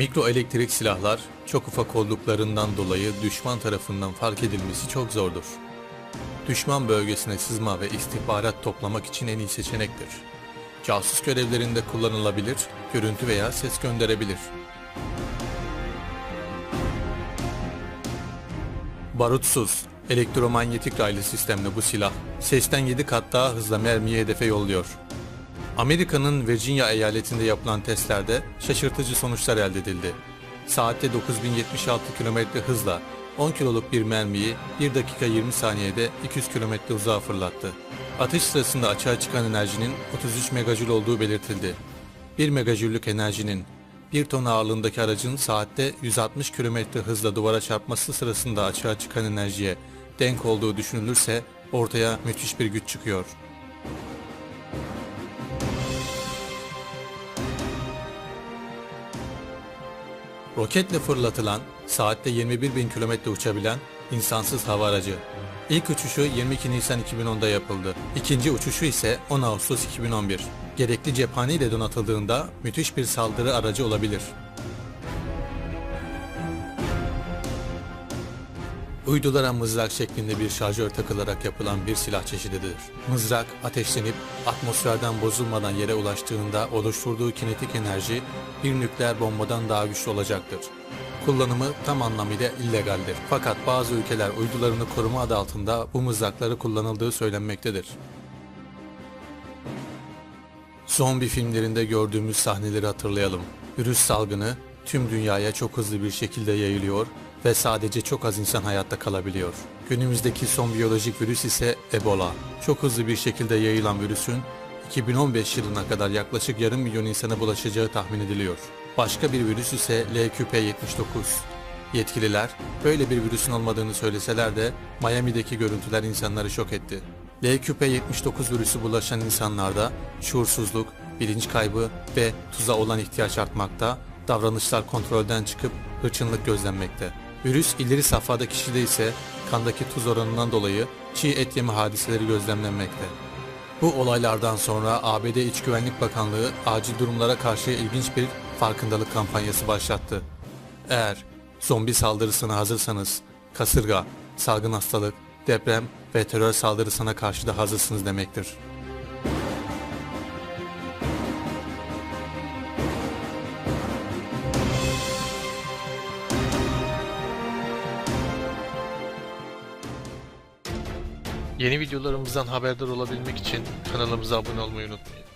Mikroelektrik silahlar çok ufak olduklarından dolayı düşman tarafından fark edilmesi çok zordur. Düşman bölgesine sızma ve istihbarat toplamak için en iyi seçenektir. Casus görevlerinde kullanılabilir, görüntü veya ses gönderebilir. Barutsuz, elektromanyetik raylı sistemli bu silah, sesten 7 kat daha hızla mermiyi hedefe yolluyor. Amerika'nın Virginia eyaletinde yapılan testlerde şaşırtıcı sonuçlar elde edildi. Saatte 9076 km hızla 10 kiloluk bir mermiyi 1 dakika 20 saniyede 200 km uzağa fırlattı. Atış sırasında açığa çıkan enerjinin 33 megajül olduğu belirtildi. 1 megajüllük enerjinin 1 ton ağırlığındaki aracın saatte 160 km hızla duvara çarpması sırasında açığa çıkan enerjiye denk olduğu düşünülürse ortaya müthiş bir güç çıkıyor. Roketle fırlatılan, saatte 21 bin kilometre uçabilen insansız hava aracı. İlk uçuşu 22 Nisan 2010'da yapıldı. İkinci uçuşu ise 10 Ağustos 2011. Gerekli cephane ile donatıldığında müthiş bir saldırı aracı olabilir. Uydulara mızrak şeklinde bir şarjör takılarak yapılan bir silah çeşididir. Mızrak ateşlenip atmosferden bozulmadan yere ulaştığında oluşturduğu kinetik enerji bir nükleer bombadan daha güçlü olacaktır. Kullanımı tam anlamıyla illegaldir. Fakat bazı ülkeler uydularını koruma adı altında bu mızrakları kullanıldığı söylenmektedir. Zombi filmlerinde gördüğümüz sahneleri hatırlayalım. Virüs salgını tüm dünyaya çok hızlı bir şekilde yayılıyor ve sadece çok az insan hayatta kalabiliyor. Günümüzdeki son biyolojik virüs ise Ebola. Çok hızlı bir şekilde yayılan virüsün 2015 yılına kadar yaklaşık yarım milyon insana bulaşacağı tahmin ediliyor. Başka bir virüs ise LQP79. Yetkililer böyle bir virüsün olmadığını söyleseler de Miami'deki görüntüler insanları şok etti. LQP79 virüsü bulaşan insanlarda şuursuzluk, bilinç kaybı ve tuza olan ihtiyaç artmakta, davranışlar kontrolden çıkıp hırçınlık gözlenmekte. Virüs ileri safhada kişide ise kandaki tuz oranından dolayı çiğ et yeme hadiseleri gözlemlenmekte. Bu olaylardan sonra ABD İç Güvenlik Bakanlığı acil durumlara karşı ilginç bir farkındalık kampanyası başlattı. Eğer zombi saldırısına hazırsanız kasırga, salgın hastalık, deprem ve terör saldırısına karşı da hazırsınız demektir. Yeni videolarımızdan haberdar olabilmek için kanalımıza abone olmayı unutmayın.